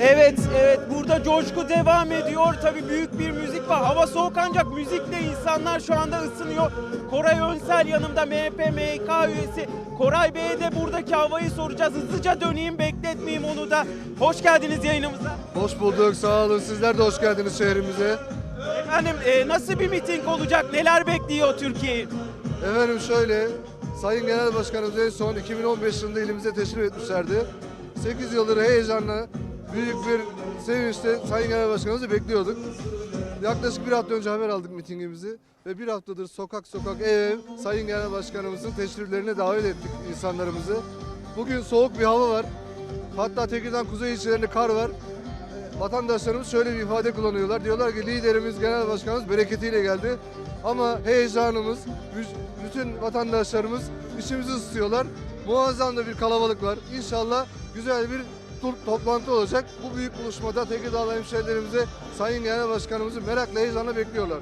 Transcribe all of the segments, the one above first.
Evet, evet. Burada coşku devam ediyor. Tabii büyük bir müzik var. Hava soğuk ancak müzikle insanlar şu anda ısınıyor. Koray Önsel yanımda MHP MYK üyesi. Koray Bey'e de buradaki havayı soracağız. Hızlıca döneyim, bekletmeyeyim onu da. Hoş geldiniz yayınımıza. Hoş bulduk, sağ olun. Sizler de hoş geldiniz şehrimize. Efendim e, nasıl bir miting olacak? Neler bekliyor Türkiye'yi? Efendim şöyle, Sayın Genel Başkanımız en son 2015 yılında ilimize teşrif etmişlerdi. 8 yıldır heyecanla, büyük bir sevinçle Sayın Genel Başkanımızı bekliyorduk. Yaklaşık bir hafta önce haber aldık mitingimizi ve bir haftadır sokak sokak ev ev Sayın Genel Başkanımızın teşriflerine davet ettik insanlarımızı. Bugün soğuk bir hava var. Hatta Tekirdağ kuzey ilçelerinde kar var. Vatandaşlarımız şöyle bir ifade kullanıyorlar. Diyorlar ki liderimiz, genel başkanımız bereketiyle geldi. Ama heyecanımız, bü- bütün vatandaşlarımız içimizi ısıtıyorlar. Muazzam da bir kalabalık var. İnşallah güzel bir tur- toplantı olacak. Bu büyük buluşmada Tekirdağlı hemşehrilerimize Sayın Genel Başkanımızı merakla heyecanla bekliyorlar.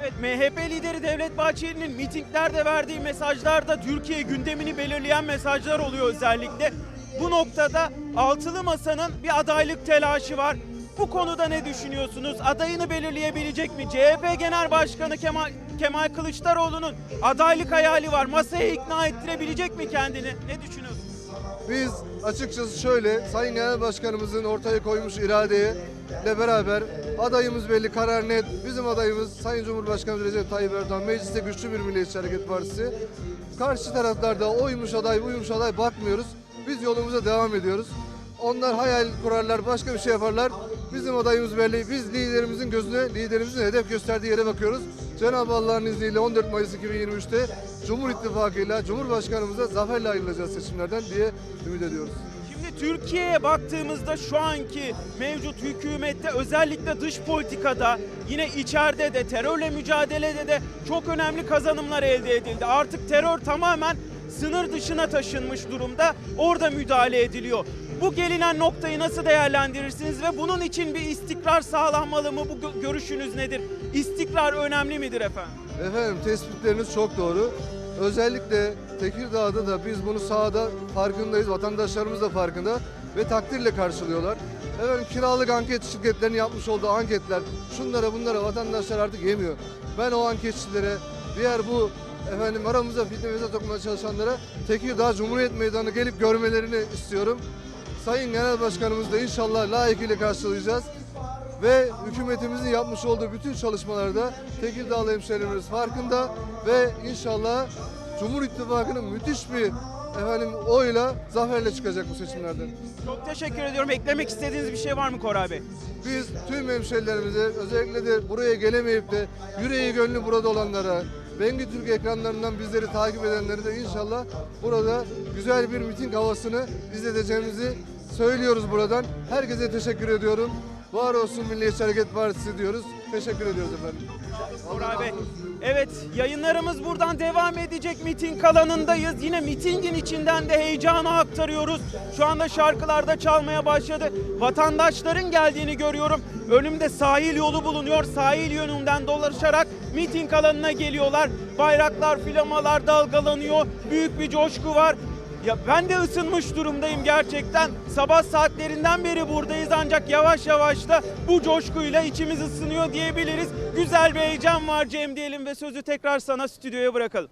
Evet MHP lideri Devlet Bahçeli'nin mitinglerde verdiği mesajlarda Türkiye gündemini belirleyen mesajlar oluyor özellikle. Bu noktada Altılı Masa'nın bir adaylık telaşı var. Bu konuda ne düşünüyorsunuz? Adayını belirleyebilecek mi? CHP Genel Başkanı Kemal, Kemal Kılıçdaroğlu'nun adaylık hayali var. Masaya ikna ettirebilecek mi kendini? Ne düşünüyorsunuz? Biz açıkçası şöyle Sayın Genel Başkanımızın ortaya koymuş iradeye ile beraber adayımız belli, karar net. Bizim adayımız Sayın Cumhurbaşkanı Recep Tayyip Erdoğan. Mecliste güçlü bir Milliyetçi Hareket Partisi. Karşı taraflarda oymuş aday, buymuş aday bakmıyoruz. Biz yolumuza devam ediyoruz. Onlar hayal kurarlar, başka bir şey yaparlar. Bizim adayımız belli. Biz liderimizin gözüne, liderimizin hedef gösterdiği yere bakıyoruz. Cenab-ı Allah'ın izniyle 14 Mayıs 2023'te Cumhur İttifakı'yla Cumhurbaşkanımıza zaferle ayrılacağız seçimlerden diye ümit ediyoruz. Şimdi Türkiye'ye baktığımızda şu anki mevcut hükümette özellikle dış politikada yine içeride de terörle mücadelede de çok önemli kazanımlar elde edildi. Artık terör tamamen sınır dışına taşınmış durumda. Orada müdahale ediliyor. Bu gelinen noktayı nasıl değerlendirirsiniz ve bunun için bir istikrar sağlanmalı mı? Bu gö- görüşünüz nedir? İstikrar önemli midir efendim? Efendim tespitleriniz çok doğru. Özellikle Tekirdağ'da da biz bunu sahada farkındayız. Vatandaşlarımız da farkında ve takdirle karşılıyorlar. Efendim kiralık anket şirketlerinin yapmış olduğu anketler şunlara bunlara vatandaşlar artık yemiyor. Ben o anketçilere diğer bu efendim aramıza fitne fesat sokmaya çalışanlara Tekirdağ Cumhuriyet Meydanı gelip görmelerini istiyorum. Sayın Genel Başkanımız da inşallah layıkıyla karşılayacağız. Ve hükümetimizin yapmış olduğu bütün çalışmalarda Tekirdağlı hemşehrilerimiz farkında ve inşallah Cumhur İttifakı'nın müthiş bir efendim oyla zaferle çıkacak bu seçimlerden. Çok teşekkür ediyorum. Eklemek istediğiniz bir şey var mı Koray Bey? Biz tüm hemşehrilerimize özellikle de buraya gelemeyip de yüreği gönlü burada olanlara, Bengi Türk ekranlarından bizleri takip edenlere de inşallah burada güzel bir miting havasını izleteceğimizi söylüyoruz buradan. Herkese teşekkür ediyorum. Var olsun Milliyetçi Hareket Partisi diyoruz. Teşekkür ediyoruz efendim. Koray Bey. Evet yayınlarımız buradan devam edecek miting alanındayız. Yine mitingin içinden de heyecanı aktarıyoruz. Şu anda şarkılarda çalmaya başladı. Vatandaşların geldiğini görüyorum. Önümde sahil yolu bulunuyor. Sahil yönünden dolaşarak miting alanına geliyorlar. Bayraklar, flamalar dalgalanıyor. Büyük bir coşku var. Ya ben de ısınmış durumdayım gerçekten. Sabah saatlerinden beri buradayız ancak yavaş yavaş da bu coşkuyla içimiz ısınıyor diyebiliriz. Güzel bir heyecan var Cem diyelim ve sözü tekrar sana stüdyoya bırakalım.